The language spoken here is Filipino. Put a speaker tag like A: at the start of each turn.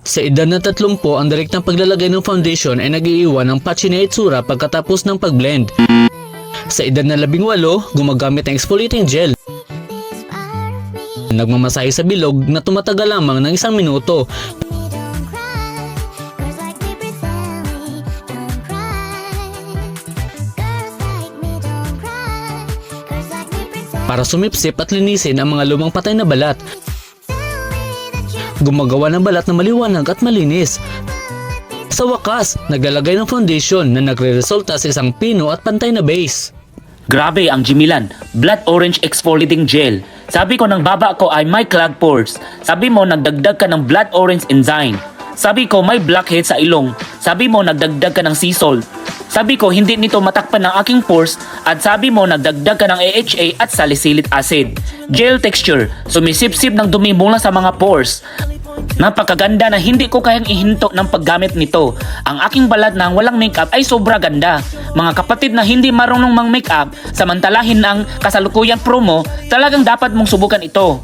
A: Sa edad na tatlong po, ang direktang paglalagay ng foundation ay nag-iiwan ng patchy na itsura pagkatapos ng pag-blend. Sa edad na labing walo, gumagamit ng exfoliating gel. Nagmamasahe sa bilog na tumatagal lamang ng isang minuto. Para sumipsip at linisin ang mga lumang patay na balat. Gumagawa ng balat na maliwanag at malinis. Sa wakas, naglalagay ng foundation na nagre-resulta sa isang pino at pantay na base.
B: Grabe ang Jimilan, Blood Orange Exfoliating Gel. Sabi ko ng baba ko ay may clogged pores. Sabi mo nagdagdag ka ng blood orange enzyme. Sabi ko may blackhead sa ilong. Sabi mo nagdagdag ka ng sea salt. Sabi ko hindi nito matakpan ng aking pores at sabi mo nagdagdag ka ng AHA at salicylic acid. Gel texture, sumisipsip ng dumi mula sa mga pores. Napakaganda na hindi ko kayang ihinto ng paggamit nito. Ang aking balat ng walang makeup ay sobra ganda. Mga kapatid na hindi marunong mang makeup, samantalahin ang kasalukuyang promo, talagang dapat mong subukan ito.